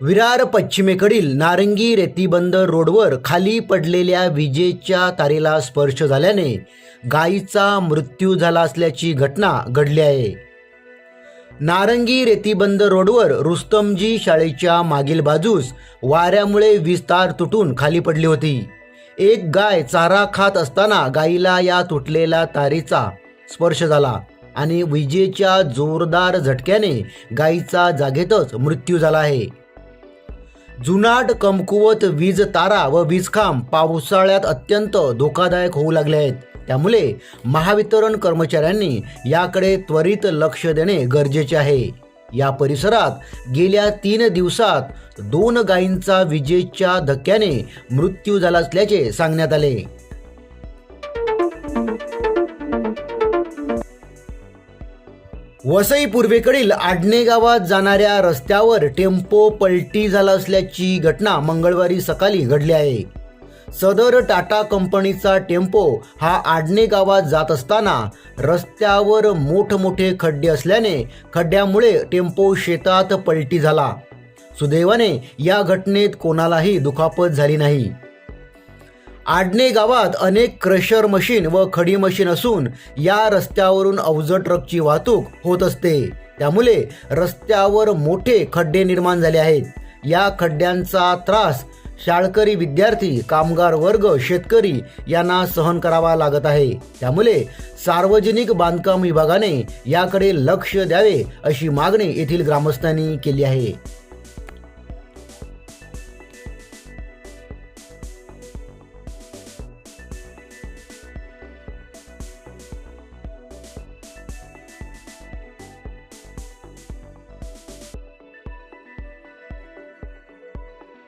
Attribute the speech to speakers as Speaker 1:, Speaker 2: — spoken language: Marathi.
Speaker 1: विरार पश्चिमेकडील नारंगी रेतीबंद रोडवर खाली पडलेल्या विजेच्या तारेला स्पर्श झाल्याने गायीचा मृत्यू झाला असल्याची घटना घडली आहे. नारंगी रेतीबंद रोडवर रुस्तमजी शाळेच्या मागील बाजूस वाऱ्यामुळे वीज तार तुटून खाली पडली होती. एक गाय चारा खात असताना गायीला या तुटलेल्या तारेचा स्पर्श झाला आणि विजेच्या जोरदार झटक्याने गायीचा जागेतच मृत्यू झाला आहे. जुनाट कमकुवत वीज तारा व वीजखांब पावसाळ्यात अत्यंत धोकादायक होऊ लागले आहेत. त्यामुळे महावितरण कर्मचाऱ्यांनी याकडे त्वरित लक्ष देणे गरजेचे आहे. या परिसरात गेल्या तीन दिवसात दोन गायींचा विजेच्या धक्क्याने मृत्यू झाला असल्याचे सांगण्यात आले. वसई पूर्वेकडील आडणे गावात जाणाऱ्या रस्त्यावर टेम्पो पलटी झाला असल्याची घटना मंगळवारी सकाळी घडली आहे. सदर टाटा कंपनीचा टेम्पो हा आडणे गावात जात असताना रस्त्यावर मोठमोठे खड्डे असल्याने खड्ड्यामुळे टेम्पो शेतात पलटी झाला. सुदैवाने या घटनेत कोणालाही दुखापत झाली नाही. आडणे गावात अनेक क्रशर मशीन व खडी मशीन असून या रस्त्यावरून अवजड ट्रकची वाहतूक होत असते. त्यामुळे रस्त्यावर मोठे खड्डे निर्माण झाले आहेत. या खड्ड्यांचा त्रास शाळकरी विद्यार्थी कामगार वर्ग शेतकरी यांना सहन करावा लागत आहे. त्यामुळे सार्वजनिक बांधकाम विभागाने याकडे लक्ष द्यावे अशी मागणी येथील ग्रामस्थांनी केली आहे.